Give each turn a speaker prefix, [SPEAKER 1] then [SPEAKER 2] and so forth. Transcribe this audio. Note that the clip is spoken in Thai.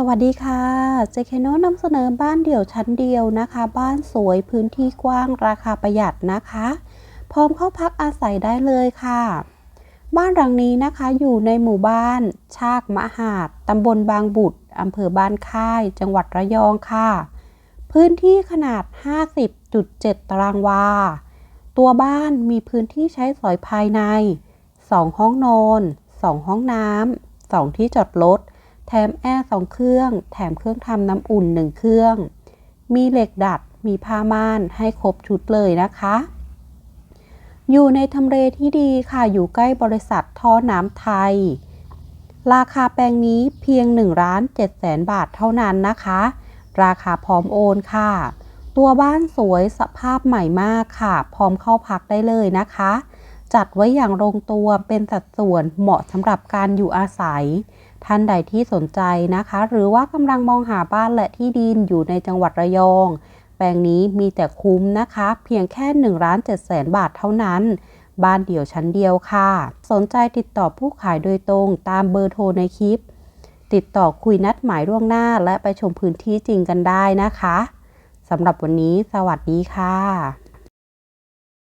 [SPEAKER 1] สวัสดีค่ะ เจคโนนำเสนอบ้านเดี่ยวชั้นเดียวนะคะ บ้านสวยพื้นที่กว้างราคาประหยัดนะคะ พร้อมเข้าพักอาศัยได้เลยค่ะ บ้านหลังนี้นะคะอยู่ในหมู่บ้าน ชากมหาดตำบลบางบุตรอำเภอบ้านค่าย จังหวัดระยองค่ะ พื้นที่ขนาด 50.7 ตารางวา ตัวบ้านมีพื้นที่ใช้สอยภายใน 2 ห้องนอน 2 ห้องน้ำ 2 ที่จอดรถ แถมแอร์2เครื่อง แถมเครื่องทำน้ำอุ่น1เครื่อง มีเหล็กดัด มีผ้าม่านให้ครบชุดเลยนะคะ อยู่ในทำเลที่ดีค่ะ อยู่ใกล้บริษัทท่อน้ำไทย ราคาแปลงนี้เพียง1ล้าน7แสนบาทเท่านั้นนะคะ ราคาพร้อมโอนค่ะ ตัวบ้านสวยสภาพใหม่มากค่ะ พร้อมเข้าพักได้เลยนะคะจัดไว้อย่างลงตัวเป็นสัดส่วนเหมาะสำหรับการอยู่อาศัย ท่านใดที่สนใจนะคะ หรือว่ากำลังมองหาบ้านและที่ดินอยู่ในจังหวัดระยอง แปลงนี้มีแต่คุ้มนะคะ เพียงแค่1ล้าน7แสนบาทเท่านั้น บ้านเดี่ยวชั้นเดียวค่ะ สนใจติดต่อผู้ขายโดยตรงตามเบอร์โทรในคลิป ติดต่อคุยนัดหมายล่วงหน้า และไปชมพื้นที่จริงกันได้นะคะสำหรับวันนี้ สวัสดีค่ะ